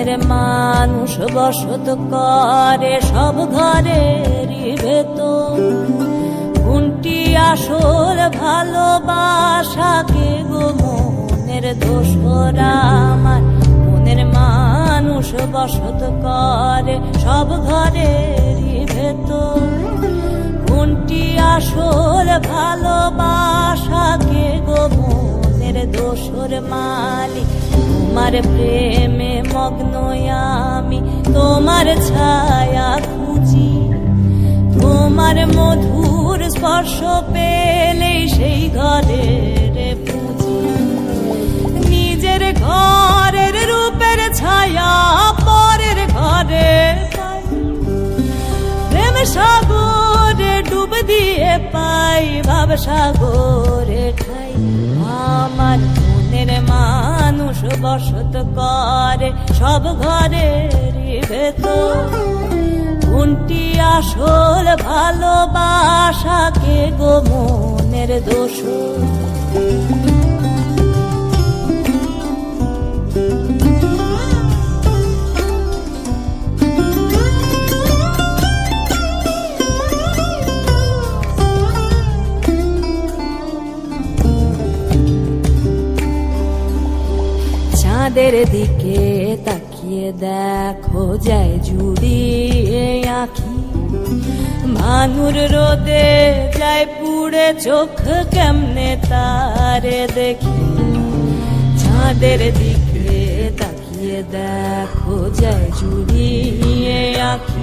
মনের মানুষ বসত করে, সব ঘরেরই ভেতর কোনটি আসল ভালোবাসাকে গো মনের দোসরা আমার মনের মানুষ বসত করে, সব ঘরেরই ভেতর কোনটি আসল ভালোবাসাকে গো মনের দোষর মালিক? তোমার প্রেমে মগ্ন আমি, তোমার ছায়া খুঁজি। তোমার মধুর স্পর্শ পেলেই সেই ঘরের পুঁজি। নিজের ঘরের রূপের ছায়া পরের ঘরে প্রেম সাগরে ডুব দিয়ে পাই, ভাব সাগরে ঠাই। আমার বসত করে সব ঘরের ভেতর। কোনটি আসল ভালোবাসাকে গো মনের দোষ চাঁদের দিকে তাকিয়ে দেখো যায় জুড়িয়ে আঁখি। মানুর রোদে যায় পুড়ে চোখ, কেমনে তারে দেখি। চাঁদের দিকে তাকিয়ে দেখো যায় জুড়িয়ে আঁখি।